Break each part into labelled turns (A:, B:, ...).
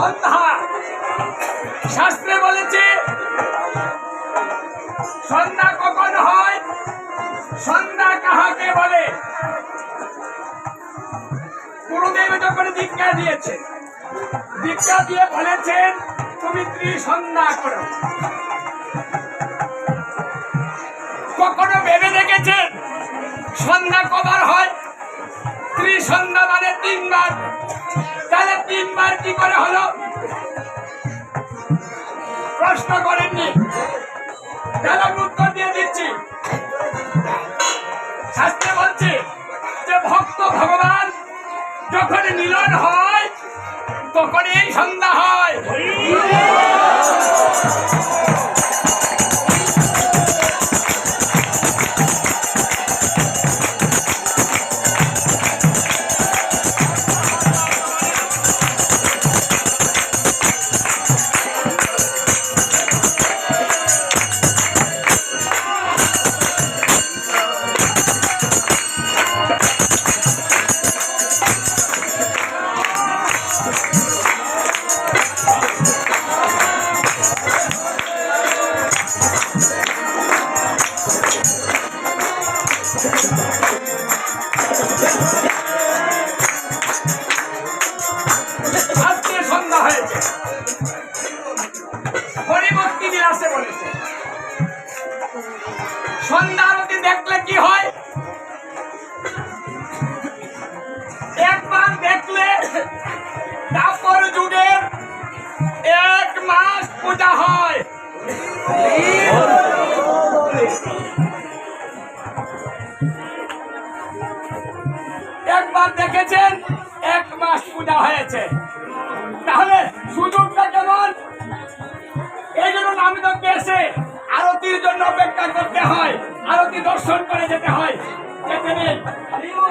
A: সন্ধ্যা। শাস্ত্রে বলেছে, সন্ধ্যা কখন হয়? সন্ধ্যা কাহাকে বলে? গুরুদেব যখন দীক্ষা দিয়েছে, দীক্ষা দিয়ে বলেছেন তুমি সন্ধ্যা করো। কখনো ভেবে দেখেছেন? সন্ধ্যা কবার হয়? ত্রিসন্ধ্যা মানে তিনবার। তাহলে তিনবার কি করে হলো? প্রশ্ন করেননি। তারা উত্তর দিয়ে দিচ্ছি, শাস্ত্রে বলছে যে ভক্ত ভগবান যখন মিলন হয় তখন এই সন্ধ্যা হয়। আজকে সন্ধ্যা হয়েছে। দেখলে কি হয়? একবার দেখলে তারপর যুগের এক মাস পূজা হয়। একবার দেখেছেন, এক মাস পূজা হয়েছে। তাহলে সুযোগটা কেমন? এই জন্য নামিদকে এসে আরতির জন্য অপেক্ষা করতে হয়, আরতি দর্শন করে যেতে হয়।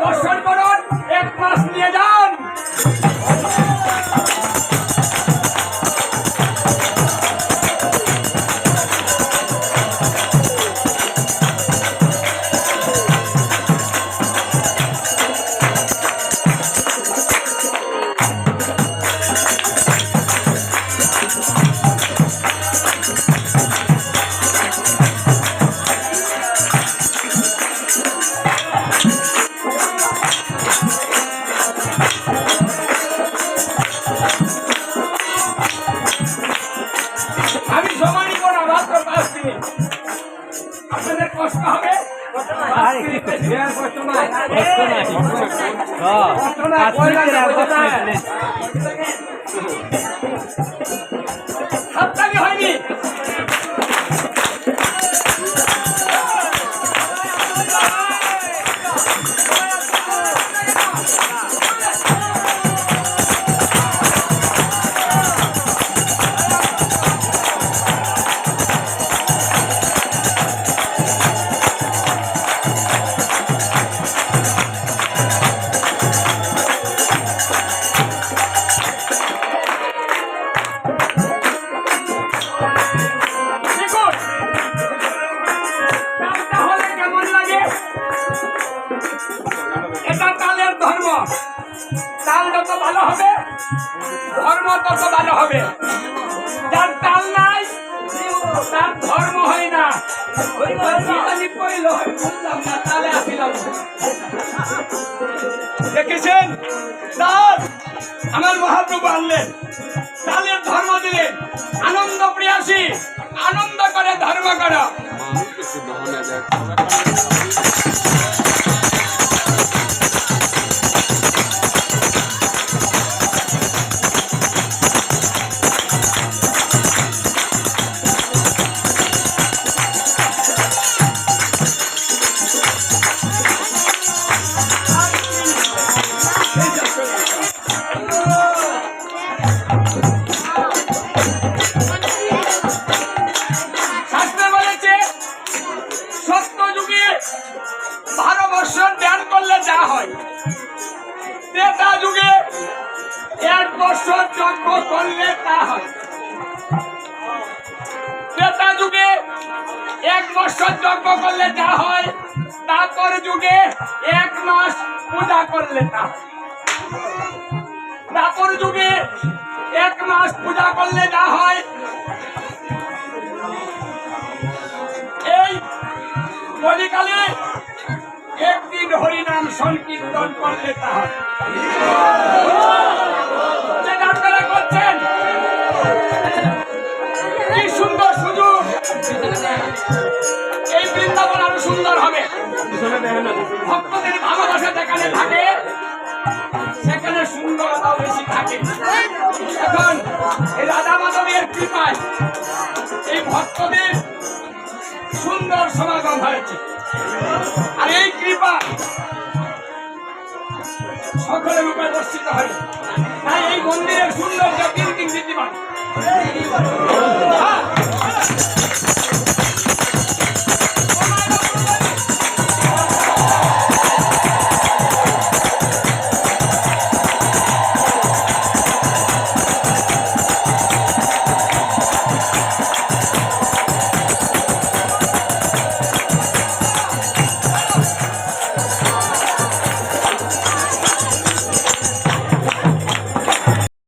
A: দর্শন করুন, এক মাস নিয়ে যান। কষ্ট হবে কষ্ট নাই।
B: কষ্ট নাই।
A: তাল যত ভালো হবে ধর্ম তত ভালো হবে। যার তাল নাই তার ধর্ম হয় না। না, তালে দেখেছেন? তার আমার মহাপ্রভু আনলেন। তালের ধর্ম দিলেন। আনন্দ প্রিয়াসী আনন্দ করে ধর্ম করো। বছর ধ্যান করলে যা হয়। ত্রেতা যুগে এক বছর যজ্ঞ করলে তা হয়। ত্রেতা যুগে এক বছর যজ্ঞ করলে যা হয়, তারপর যুগে এক মাস পূজা করলে তা তারপর যুগে এক মাস পূজা করলে যা হয়, এই কলিকালে একদিন হরিনাম সংকীর্তন করলে তাহার করছেন, কি সুন্দর সুযোগ। এই বৃন্দাবন আরও সুন্দর হবে। ভক্তদের সকলের উপরে দর্শিত হয়। তাই এই মন্দিরের সৌন্দর্য দিন দিন বৃদ্ধি পায়